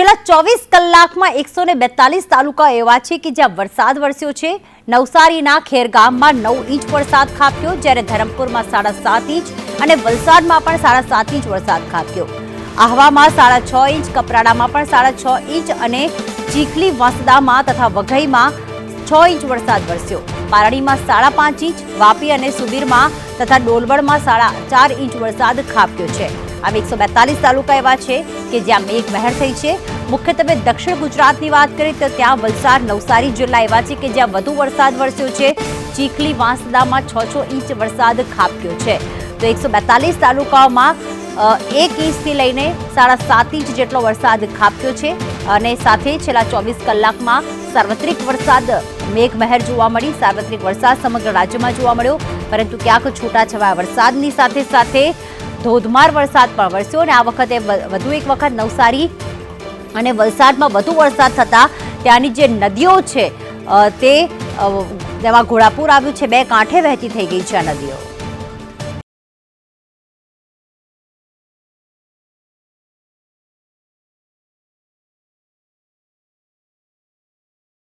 છેલ્લા ચોવીસ કલાકમાં એકસો ને બેતાલીસ તાલુકા એવા છે કે જ્યાં વરસાદ વરસ્યો છે. નવસારીના ખેરગામમાં નવ ઇંચ વરસાદ ખાબક્યો, જ્યારે ધરમપુરમાં સાડા સાત ઇંચ અને વલસાડમાં પણ સાડા સાત ઇંચ વરસાદ ખાબક્યો. આહવામાં સાડા છ ઇંચ, કપરાડામાં પણ સાડા છ ઇંચ અને ચીખલી, વાંસદામાં તથા વઘઈમાં છ ઇંચ વરસાદ વરસ્યો. પારડીમાં સાડા પાંચ ઇંચ, વાપી અને સુબીરમાં તથા ડોલવડમાં સાડા ચાર ઇંચ વરસાદ ખાબક્યો છે. આમ એકસો બેતાલીસ તાલુકા એવા છે કે જ્યાં મેઘ મહેર થઈ છે. મુખ્યત્વે દક્ષિણ ગુજરાતની વાત કરીએ તો ત્યાં વલસાડ, નવસારી જિલ્લા એવા છે કે જ્યાં વધુ વરસાદ વરસ્યો છે. ચીખલી, વાંસદામાં છ છ ઇંચ વરસાદ ખાબક્યો છે. તો એકસો બેતાલીસ તાલુકાઓમાં એક ઇંચથી લઈને સાડા સાત ઇંચ જેટલો વરસાદ ખાબક્યો છે. અને સાથે છેલ્લા ચોવીસ કલાકમાં સાર્વત્રિક વરસાદ મેઘમહેર જોવા મળી. સાર્વત્રિક વરસાદ સમગ્ર રાજ્યમાં જોવા મળ્યો. પરંતુ ક્યાંક છૂટાછવાયા વરસાદની સાથે સાથે ધોધમાર વરસાદ પણ વરસ્યો અને આ વખતે વધુ એક વખત નવસારી અને વલસાડમાં વધુ વરસાદ થતાં ત્યાંની જે નદીઓ છે તે તેમાં ઘોડાપુર આવ્યું છે. બે કાંઠે વહેતી થઈ ગઈ છે આ નદીઓ.